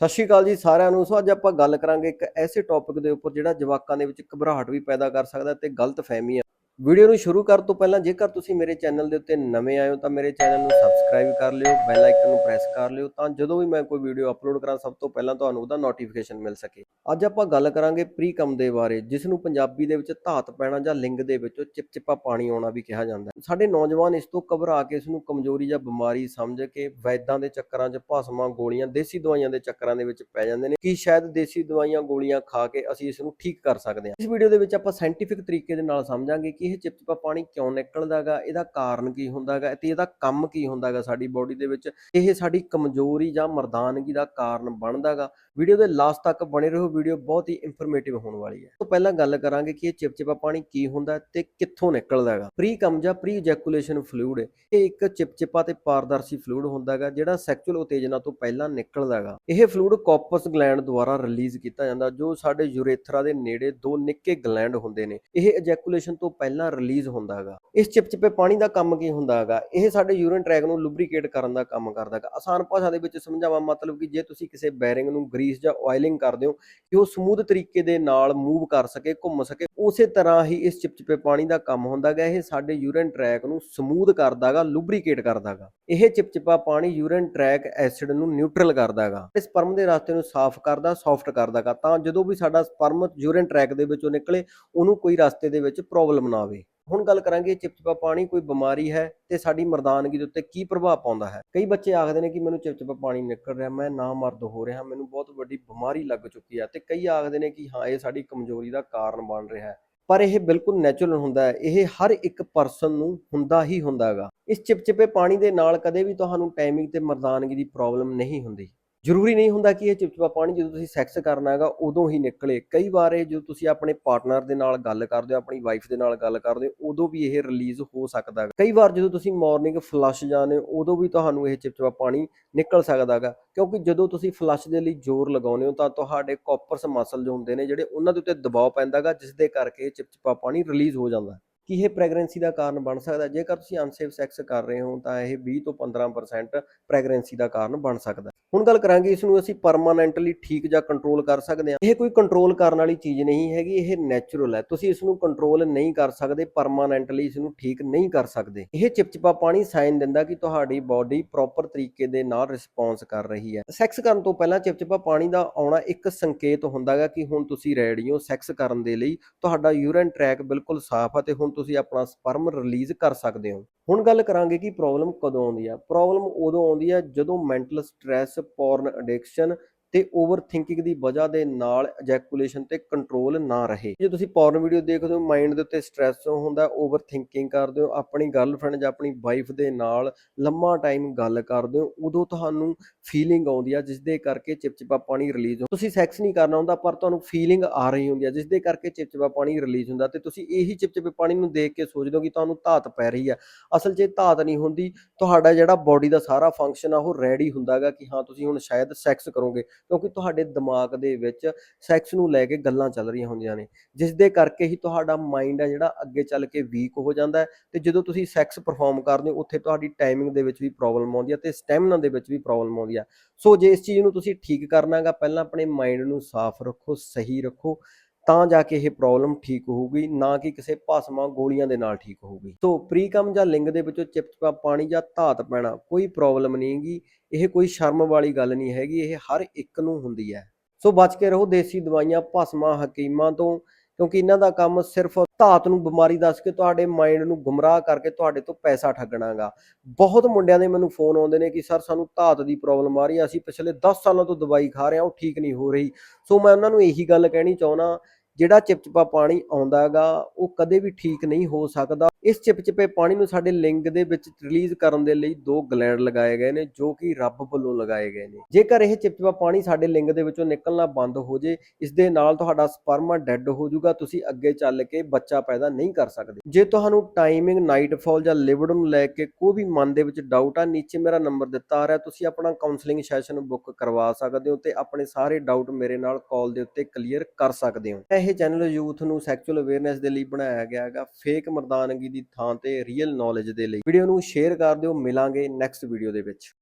ਸਤਿ ਸ਼੍ਰੀ ਅਕਾਲ ਜੀ ਸਾਰਿਆਂ ਨੂੰ। ਸੋ ਅੱਜ ਆਪਾਂ ਗੱਲ ਕਰਾਂਗੇ ਇੱਕ ਐਸੇ ਟੌਪਿਕ ਦੇ ਉੱਪਰ ਜਿਹੜਾ ਜਵਾਕਾਂ ਦੇ ਵਿੱਚ ਘਬਰਾਹਟ ਵੀ ਪੈਦਾ ਕਰ ਸਕਦਾ ਤੇ ਗਲਤ ਫਹਿਮੀਆਂ ਵੀਡੀਓ ਨੂੰ ਸ਼ੁਰੂ ਕਰਨ ਤੋਂ ਪਹਿਲਾਂ ਜੇਕਰ ਤੁਸੀਂ ਮੇਰੇ ਚੈਨਲ ਦੇ ਉੱਤੇ ਨਵੇਂ ਆਏ ਹੋ ਤਾਂ ਮੇਰੇ ਚੈਨਲ ਨੂੰ ਸਬਸਕ੍ਰਾਈਬ ਕਰ ਲਿਓ ਬੈਲ ਆਈਕਨ ਨੂੰ ਪ੍ਰੈਸ ਕਰ ਲਿਓ ਤਾਂ ਜਦੋਂ ਵੀ ਮੈਂ ਕੋਈ ਵੀਡੀਓ ਅਪਲੋਡ ਕਰਾਂ ਸਭ ਤੋਂ ਪਹਿਲਾਂ ਤੁਹਾਨੂੰ ਉਹਦਾ ਨੋਟੀਫਿਕੇਸ਼ਨ ਮਿਲ ਸਕੇ। ਅੱਜ ਆਪਾਂ ਗੱਲ ਕਰਾਂਗੇ ਪ੍ਰੀਕਮ ਦੇ ਬਾਰੇ, ਜਿਸ ਨੂੰ ਪੰਜਾਬੀ ਦੇ ਵਿੱਚ ਧਾਤ ਪੈਣਾ ਜਾਂ ਲਿੰਗ ਦੇ ਵਿੱਚੋਂ ਚਿਪਚਿਪਾ ਪਾਣੀ ਆਉਣਾ ਵੀ ਕਿਹਾ ਜਾਂਦਾ ਹੈ। ਸਾਡੇ ਨੌਜਵਾਨ ਇਸ ਤੋਂ ਘਬਰਾ ਕੇ ਇਸ ਨੂੰ ਕਮਜ਼ੋਰੀ ਜਾਂ ਬਿਮਾਰੀ ਸਮਝ ਕੇ ਵੈਦਾਂ ਦੇ ਚੱਕਰਾਂ 'ਚ ਭਸਮਾਂ ਗੋਲੀਆਂ, ਦੇਸੀ ਦਵਾਈਆਂ ਦੇ ਚੱਕਰਾਂ ਦੇ ਵਿੱਚ ਪੈ ਜਾਂਦੇ ਨੇ ਕਿ ਸ਼ਾਇਦ ਦੇਸੀ ਦਵਾਈਆਂ ਗੋਲੀਆਂ ਖਾ ਕੇ ਅਸੀਂ ਇਸ ਨੂੰ ਠੀਕ ਕਰ ਸਕਦੇ ਹਾਂ। ਇਸ ਵੀਡੀਓ ਦੇ ਵਿੱਚ ਆਪਾਂ ਸਾਇੰਟੀਫਿਕ ਤਰੀਕੇ ਦੇ ਨਾਲ ਸਮਝਾਂਗੇ ਕਿ ਇਹ ਚਿਪਚਿਪਾ ਪਾਣੀ ਕਿਉਂ ਨਿਕਲਦਾਗਾ ਇਹਦਾ ਕਾਰਨ ਕੀ ਹੁੰਦਾਗਾ ਤੇ ਇਹਦਾ ਕੰਮ ਕੀ ਹੁੰਦਾਗਾ ਸਾਡੀ ਬਾਡੀ ਦੇ ਵਿੱਚ? ਇਹ ਸਾਡੀ ਕਮਜ਼ੋਰੀ ਜਾਂ ਮਰਦਾਨਗੀ ਦਾ ਕਾਰਨ ਬਣਦਾਗਾ ਵੀਡੀਓ ਦੇ ਲਾਸਟ ਤੱਕ ਬਣੇ ਰਹੋ, ਵੀਡੀਓ ਬਹੁਤ ਹੀ ਇਨਫੋਰਮੇਟਿਵ ਹੋਣ ਵਾਲੀ ਹੈ। ਤੋਂ ਪਹਿਲਾਂ ਗੱਲ ਕਰਾਂਗੇ ਕਿ ਇਹ ਚਿਪਚਿਪਾ ਪਾਣੀ ਕੀ ਹੁੰਦਾ ਤੇ ਕਿੱਥੋਂ ਨਿਕਲਦਾ ਹੈਗਾ। Pre cum pre ejaculation fluid ਇਹ ਇੱਕ ਚਿਪਚਿਪਾ ਤੇ ਪਾਰਦਰਸ਼ੀ ਫਲੂਇਡ ਹੁੰਦਾ ਹੈਗਾ, ਜਿਹੜਾ ਸੈਕਸ਼ੂਅਲ ਉਤੇਜਨਾ ਤੋਂ ਪਹਿਲਾਂ ਨਿਕਲਦਾ ਹੈਗਾ। ਇਹ ਫਲੂਇਡ ਕੋਪਸ ਗਲੈਂਡ ਦੁਆਰਾ ਰਿਲੀਜ਼ ਕੀਤਾ ਜਾਂਦਾ, ਜੋ ਸਾਡੇ ਯੂਰੇਥਰਾ ਦੇ ਨੇੜੇ ਦੋ ਨਿੱਕੇ ਗਲੈਂਡ ਹੁੰਦੇ ਨੇ। ਇਹ ਇਜੈਕੂਲੇਸ਼ਨ ਤੋਂ ਪਹਿਲਾਂ ਰਿਲੀਜ਼ ਹੁੰਦਾ ਹੈਗਾ। ਇਸ ਚਿਪਚਿਪੇ ਪਾਣੀ ਦਾ ਕੰਮ ਕੀ ਹੁੰਦਾ ਹੈਗਾ? ਇਹ ਸਾਡੇ ਯੂਰਿਨ ਟ੍ਰੈਕ ਨੂੰ ਲੁਬਰੀਕੇਟ ਕਰਨ ਦਾ ਕੰਮ ਕਰਦਾ ਹੈਗਾ। ਆਸਾਨ ਭਾਸ਼ਾ ਦੇ ਵਿੱਚ ਸਮਝਾਵਾਂ ਮਤਲਬ ਕਿ ਜੇ ਤੁਸੀਂ ਕਿਸੇ ਬੈਰਿੰਗ ਨੂੰ ਗਰੀਸ ਜਾਂ ਆਇਲਿੰਗ ਕਰਦੇ ਹੋ ਕਿ ਉਹ ਸਮੂਥ ਤਰੀਕੇ ਦੇ ਨਾਲ ਮੂਵ ਕਰ ਸਕੇ, ਘੁੰਮ ਸਕੇ। ਉਸੇ ਤਰ੍ਹਾਂ ਹੀ ਇਸ ਚਿਪਚਿਪੇ ਪਾਣੀ ਦਾ ਕੰਮ ਹੁੰਦਾ ਗਾ ਇਹ ਸਾਡੇ ਯੂਰਿਨ ਟ੍ਰੈਕ ਨੂੰ ਸਮੂਥ ਕਰਦਾਗਾ ਲੁਬਰੀਕੇਟ ਕਰਦਾਗਾ। ਇਹ ਚਿਪਚਿਪਾ ਪਾਣੀ ਯੂਰਿਨ ਟ੍ਰੈਕ ਐਸਿਡ ਨੂੰ ਨਿਊਟਰਲ ਕਰਦਾਗਾ। ਇਸ ਸਪਰਮ ਦੇ ਰਸਤੇ ਨੂੰ ਸਾਫ਼ ਕਰਦਾ ਸੌਫਟ ਕਰਦਾਗਾ ਤਾਂ ਜਦੋਂ ਵੀ ਸਾਡਾ ਸਪਰਮ ਯੂਰਿਨ ਟ੍ਰੈਕ ਦੇ ਵਿੱਚੋਂ ਨਿਕਲੇ, ਉਹਨੂੰ ਕੋਈ ਰਸਤੇ ਦੇ ਵਿੱਚ ਪ੍ਰੋਬਲਮ ਨਾ ਆਵੇ। ਹੁਣ ਗੱਲ ਕਰਾਂਗੇ ਚਿਪਚਿਪਾ ਪਾਣੀ, ਕੋਈ ਬਿਮਾਰੀ ਹੈ ਤੇ ਸਾਡੀ ਮਰਦਾਨਗੀ ਦੇ ਉੱਤੇ ਕੀ ਪ੍ਰਭਾਵ ਪਾਉਂਦਾ ਹੈ? ਕਈ ਬੱਚੇ ਆਖਦੇ ਨੇ ਕਿ ਮੈਨੂੰ ਚਿਪਚਿਪਾ ਪਾਣੀ ਨਿਕਲ ਰਿਹਾ, ਮੈਂ ਨਾ ਮਰਦ ਹੋ ਰਿਹਾ, ਮੈਨੂੰ ਬਹੁਤ ਵੱਡੀ ਬਿਮਾਰੀ ਲੱਗ ਚੁੱਕੀ ਹੈ ਤੇ ਕਈ ਆਖਦੇ ਨੇ ਕਿ ਹਾਂ, ਇਹ ਸਾਡੀ ਕਮਜ਼ੋਰੀ ਦਾ ਕਾਰਨ ਬਣ ਰਿਹਾ ਹੈ। ਪਰ ਇਹ ਬਿਲਕੁਲ ਨੈਚੁਰਲ ਹੁੰਦਾ ਹੈ, ਇਹ ਹਰ ਇੱਕ ਪਰਸਨ ਨੂੰ ਹੁੰਦਾ ਹੀ ਹੁੰਦਾ ਹੈਗਾ ਇਸ ਚਿਪਚਿਪੇ ਪਾਣੀ ਦੇ ਨਾਲ ਕਦੇ ਵੀ ਤੁਹਾਨੂੰ ਟਾਈਮਿੰਗ ਤੇ ਮਰਦਾਨਗੀ ਦੀ ਪ੍ਰੋਬਲਮ ਨਹੀਂ ਹੁੰਦੀ। ਜ਼ਰੂਰੀ ਨਹੀਂ ਹੁੰਦਾ ਕਿ ਇਹ ਚਿਪਚਿਪਾ ਪਾਣੀ ਜਦੋਂ ਤੁਸੀਂ ਸੈਕਸ ਕਰਨਾ ਹੈਗਾ, ਉਦੋਂ ਹੀ ਨਿਕਲੇ। ਕਈ ਵਾਰ ਇਹ ਜਦੋਂ ਤੁਸੀਂ ਆਪਣੇ ਪਾਰਟਨਰ ਦੇ ਨਾਲ ਗੱਲ ਕਰਦੇ ਹੋ, ਆਪਣੀ ਵਾਈਫ ਦੇ ਨਾਲ ਗੱਲ ਕਰਦੇ ਹੋ, ਉਦੋਂ ਵੀ ਇਹ ਰਿਲੀਜ਼ ਹੋ ਸਕਦਾ ਹੈ ਕਈ ਵਾਰ ਜਦੋਂ ਤੁਸੀਂ ਮਾਰਨਿੰਗ ਫਲਸ਼ ਜਾਂਦੇ ਹੋ, ਉਦੋਂ ਵੀ ਤੁਹਾਨੂੰ ਇਹ ਚਿਪਚਿਪਾ ਪਾਣੀ ਨਿਕਲ ਸਕਦਾ ਹੈਗਾ। ਕਿਉਂਕਿ ਜਦੋਂ ਤੁਸੀਂ ਫਲਸ਼ ਦੇ ਲਈ ਜ਼ੋਰ ਲਗਾਉਂਦੇ ਹੋ, ਤਾਂ ਤੁਹਾਡੇ ਕਾਪਰਸ ਮਸਲ ਜੋ ਹੁੰਦੇ ਨੇ, ਜਿਹੜੇ ਉਹਨਾਂ ਦੇ ਉੱਤੇ ਦਬਾਅ ਪੈਂਦਾ ਹੈਗਾ ਜਿਸ ਦੇ ਕਰਕੇ ਇਹ ਚਿਪਚਿਪਾ ਪਾਣੀ ਰਿਲੀਜ਼ ਹੋ ਜਾਂਦਾ ਹੈ। ਕੀ ਇਹ ਪ੍ਰੈਗਨੈਂਸੀ ਦਾ ਕਾਰਨ ਬਣ ਸਕਦਾ? ਜੇਕਰ ਤੁਸੀਂ ਅਨਸੇਫ ਸੈਕਸ ਕਰ ਰਹੇ ਹੋ, ਤਾਂ ਇਹ 20 ਤੋਂ 15% ਪ੍ਰੈਗਨੈਂਸੀ ਦਾ ਕਾਰਨ ਬਣ ਸਕਦਾ। ਹੁਣ ਗੱਲ ਕਰਾਂਗੇ ਇਸ ਨੂੰ ਅਸੀਂ ਪਰਮਾਨੈਂਟਲੀ ਠੀਕ ਜਾਂ ਕੰਟਰੋਲ ਕਰ ਸਕਦੇ ਹਾਂ। ਇਹ ਕੋਈ ਕੰਟਰੋਲ ਕਰਨ ਵਾਲੀ ਚੀਜ਼ ਨਹੀਂ ਹੈਗੀ, ਇਹ ਨੈਚੁਰਲ ਹੈ। ਤੁਸੀਂ ਇਸ ਨੂੰ ਕੰਟਰੋਲ ਨਹੀਂ ਕਰ ਸਕਦੇ ਪਰਮਾਨੈਂਟਲੀ ਇਸ ਨੂੰ ਠੀਕ ਨਹੀਂ ਕਰ ਸਕਦੇ। ਇਹ ਚਿਪਚਿਪਾ ਪਾਣੀ ਸਾਈਨ ਦਿੰਦਾ ਕਿ ਤੁਹਾਡੀ ਬਾਡੀ ਪ੍ਰੋਪਰ ਤਰੀਕੇ ਦੇ ਨਾਲ ਰਿਸਪੌਂਸ ਕਰ ਰਹੀ ਹੈ। ਸੈਕਸ ਕਰਨ ਤੋਂ ਪਹਿਲਾਂ ਚਿਪਚਿਪਾ ਪਾਣੀ ਦਾ ਆਉਣਾ ਇੱਕ ਸੰਕੇਤ ਹੁੰਦਾ ਹੈਗਾ ਕਿ ਹੁਣ ਤੁਸੀਂ ਰੈਡੀ ਹੋ ਸੈਕਸ ਕਰਨ ਦੇ ਲਈ। ਤੁਹਾਡਾ ਯੂਰਿਨ ਟ੍ਰੈਕ ਬਿਲਕੁਲ ਸਾਫ਼ ਹੈ ਤੇ ਹੁਣ ਤੁਸੀਂ ਆਪਣਾ ਸਪਰਮ ਰਿਲੀਜ਼ ਕਰ ਸਕਦੇ ਹੋ। ਹੁਣ ਗੱਲ ਕਰਾਂਗੇ ਕਿ ਪ੍ਰੋਬਲਮ ਕਦੋਂ ਆਉਂਦੀ ਆ। ਪ੍ਰੋਬਲਮ ਉਦੋਂ ਆਉਂਦੀ ਆ ਜਦੋਂ ਮੈਂਟਲ ਸਟ੍ਰੈਸ ਪੋਰਨ ਐਡਿਕਸ਼ਨ ਤੇ ਓਵਰ ਥਿੰਕਿੰਗ ਦੀ ਵਜ੍ਹਾ ਦੇ ਨਾਲ ਐਜੈਕੂਲੇਸ਼ਨ ਤੇ ਕੰਟਰੋਲ ਨਾ ਰਹੇ। ਜੇ ਤੁਸੀਂ ਪੋਰਨ ਵੀਡੀਓ ਦੇਖਦੇ ਹੋ ਮਾਈਂਡ ਦੇ ਉੱਤੇ ਸਟ੍ਰੈਸ ਹੁੰਦਾ ਓਵਰ ਥਿੰਕਿੰਗ ਕਰਦੇ ਹੋ, ਆਪਣੀ ਗਰਲਫ੍ਰੈਂਡ ਜਾਂ ਆਪਣੀ ਵਾਈਫ ਦੇ ਨਾਲ ਲੰਮਾ ਟਾਈਮ ਗੱਲ ਕਰਦੇ ਹੋ, ਉਦੋਂ ਤੁਹਾਨੂੰ ਫੀਲਿੰਗ ਆਉਂਦੀ ਆ ਜਿਸ ਦੇ ਕਰਕੇ ਚਿਪਚਿਪਾ ਪਾਣੀ ਰਿਲੀਜ਼ ਹੋ ਤੁਸੀਂ ਸੈਕਸ ਨਹੀਂ ਕਰਨਾ ਹੁੰਦਾ, ਪਰ ਤੁਹਾਨੂੰ ਫੀਲਿੰਗ ਆ ਰਹੀ ਹੁੰਦੀ ਆ ਜਿਸ ਦੇ ਕਰਕੇ ਚਿਪਚਿਪਾ ਪਾਣੀ ਰਿਲੀਜ਼ ਹੁੰਦਾ, ਤੇ ਤੁਸੀਂ ਇਹੀ ਚਿਪਚਿਪੇ ਪਾਣੀ ਨੂੰ ਦੇਖ ਕੇ ਸੋਚਦੇ ਹੋ ਕਿ ਤੁਹਾਨੂੰ ਧਾਤ ਪੈ ਰਹੀ ਆ। ਅਸਲ 'ਚ ਧਾਤ ਨਹੀਂ ਹੁੰਦੀ, ਤੁਹਾਡਾ ਜਿਹੜਾ ਬਾਡੀ ਦਾ ਸਾਰਾ ਫੰਕਸ਼ਨ ਆ, ਉਹ ਰੈਡੀ ਹੁੰਦਾਗਾ ਕਿ ਹਾਂ, ਤੁਸੀਂ ਹੁਣ ਸ਼ਾਇਦ ਸੈਕਸ ਕਰੋਗੇ। ਕਿਉਂਕਿ ਤੁਹਾਡੇ ਦਿਮਾਗ ਦੇ ਵਿੱਚ ਸੈਕਸ ਨੂੰ ਲੈ ਕੇ ਗੱਲਾਂ ਚੱਲ ਰਹੀਆਂ ਹੁੰਦੀਆਂ ਨੇ। ਜਿਸ ਦੇ ਕਰਕੇ ਹੀ ਤੁਹਾਡਾ ਮਾਈਂਡ ਆ ਜਿਹੜਾ ਅੱਗੇ ਚੱਲ ਕੇ ਵੀਕ ਹੋ ਜਾਂਦਾ ਤੇ ਜਦੋਂ ਤੁਸੀਂ ਸੈਕਸ ਪਰਫਾਰਮ ਕਰਦੇ ਹੋ, ਉੱਥੇ ਤੁਹਾਡੀ ਟਾਈਮਿੰਗ ਦੇ ਵਿੱਚ ਵੀ ਪ੍ਰੋਬਲਮ ਆਉਂਦੀ ਹੈ ਤੇ ਸਟੈਮਿਨਾ ਦੇ ਵਿੱਚ ਵੀ ਪ੍ਰੋਬਲਮ ਆਉਂਦੀ ਹੈ ਸੋ ਜੇ ਇਸ ਚੀਜ਼ ਨੂੰ ਤੁਸੀਂ ਠੀਕ ਕਰਨਾਗਾ ਪਹਿਲਾਂ ਆਪਣੇ ਮਾਈਂਡ ਨੂੰ ਸਾਫ਼ ਰੱਖੋ, ਸਹੀ ਰੱਖੋ। ਤਾਂ ਜਾ ਕੇ ਇਹ ਪ੍ਰੋਬਲਮ ਠੀਕ ਹੋਊਗੀ, ਨਾ ਕਿ ਕਿਸੇ ਭਸਮਾਂ ਗੋਲੀਆਂ ਦੇ ਨਾਲ ਠੀਕ ਹੋਊਗੀ। ਸੋ ਪ੍ਰੀਕਮ ਜਾਂ ਲਿੰਗ ਦੇ ਵਿੱਚੋਂ ਚਿਪਚਿਪਾ ਪਾਣੀ ਜਾਂ ਧਾਤ ਪੈਣਾ, ਕੋਈ ਪ੍ਰੋਬਲਮ ਨਹੀਂ ਹੈਗੀ ਇਹ ਕੋਈ ਸ਼ਰਮ ਵਾਲੀ ਗੱਲ ਨਹੀਂ ਹੈਗੀ, ਇਹ ਹਰ ਇੱਕ ਨੂੰ ਹੁੰਦੀ ਹੈ। ਸੋ ਬਚ ਕੇ ਰਹੋ ਦੇਸੀ ਦਵਾਈਆਂ, ਭਸਮਾਂ, ਹਕੀਮਾਂ ਤੋਂ। ਕਿਉਂਕਿ ਇਹਨਾਂ ਦਾ ਕੰਮ ਸਿਰਫ ਧਾਤ ਨੂੰ ਬਿਮਾਰੀ ਦੱਸ ਕੇ ਤੁਹਾਡੇ ਮਾਈਂਡ ਨੂੰ ਗੁੰਮਰਾਹ ਕਰਕੇ ਤੁਹਾਡੇ ਤੋਂ ਪੈਸਾ ਠੱਗਣਾਗਾ। ਬਹੁਤ ਮੁੰਡਿਆਂ ਦੇ ਮੈਨੂੰ ਫੋਨ ਆਉਂਦੇ ਨੇ ਕਿ, ਸਰ, ਸਾਨੂੰ ਧਾਤ ਦੀ ਪ੍ਰੋਬਲਮ ਆ ਰਹੀ ਹੈ ਅਸੀਂ ਪਿਛਲੇ 10 ਸਾਲਾਂ ਤੋਂ ਦਵਾਈ ਖਾ ਰਹੇ ਹਾਂ ਉਹ ਠੀਕ ਨਹੀਂ ਹੋ ਰਹੀ। ਸੋ ਮੈਂ ਉਹਨਾਂ ਨੂੰ ਇਹੀ ਗੱਲ ਕਹਿਣੀ ਚਾਹੁੰਦਾ ਜਿਹੜਾ ਚਿਪਚਿਪਾ ਪਾਣੀ ਆਉਂਦਾ ਹੈਗਾ, ਉਹ ਕਦੇ ਵੀ ਠੀਕ ਨਹੀਂ ਹੋ ਸਕਦਾ। ਇਸ ਚਿਪਚਿਪੇ ਪਾਣੀ ਨੂੰ ਸਾਡੇ ਲਿੰਗ ਦੇ ਵਿੱਚ ਰਿਲੀਜ਼ ਕਰਨ ਦੇ ਲਈ ਦੋ ਗਲੈਂਡ ਲਗਾਏ ਗਏ ਨੇ, ਜੋ ਕਿ ਰੱਬ ਵੱਲੋਂ ਲਗਾਏ ਗਏ ਨੇ। ਜੇਕਰ ਇਹ ਚਿਪਚਿਪਾ ਪਾਣੀ ਸਾਡੇ ਲਿੰਗ ਦੇ ਵਿੱਚੋਂ ਨਿਕਲਣਾ ਬੰਦ ਹੋ ਜੇ, ਇਸ ਦੇ ਨਾਲ ਤੁਹਾਡਾ ਸਪਰਮਾ ਡੈੱਡ ਹੋ ਜਾਊਗਾ, ਤੁਸੀਂ ਅੱਗੇ ਚੱਲ ਕੇ ਬੱਚਾ ਪੈਦਾ ਨਹੀਂ ਕਰ ਸਕਦੇ। ਜੇ ਤੁਹਾਨੂੰ ਟਾਈਮਿੰਗ ਨਾਈਟਫਾਲ ਜਾਂ ਲਿਵਡ ਨੂੰ ਲੈ ਕੇ ਕੋਈ ਵੀ ਮਨ ਦੇ ਵਿੱਚ ਡਾਊਟ ਆ, ਨੀਚੇ ਮੇਰਾ ਨੰਬਰ ਦਿੱਤਾ ਆ ਰਿਹਾ, ਤੁਸੀਂ ਆਪਣਾ ਕਾਉਂਸਲਿੰਗ ਸੈਸ਼ਨ ਬੁੱਕ ਕਰਵਾ ਸਕਦੇ ਹੋ ਤੇ ਆਪਣੇ ਸਾਰੇ ਡਾਊਟ ਮੇਰੇ ਨਾਲ ਕਾਲ ਦੇ ਉੱਤੇ ਕਲੀਅਰ ਕਰ ਸਕਦੇ ਹੋ। ਇਹ ਚੈਨਲ ਯੂਥ ਨੂੰ ਸੈਕਚੁਅਲ ਅਵੇਅਰਨੈਸ ਦੇ ਲਈ ਬਣਾਇਆ ਗਿਆ ਹੈਗਾ। ਫੇਕ ਮਰਦਾਨਗੀ ਦੀ ਥਾਂ ਤੇ ਰੀਅਲ ਨੌਲੇਜ ਦੇ ਲਈ। ਵੀਡੀਓ ਨੂੰ ਸ਼ੇਅਰ ਕਰ ਦਿਓ। ਮਿਲਾਂਗੇ ਨੈਕਸਟ ਵੀਡੀਓ ਦੇ ਵਿੱਚ।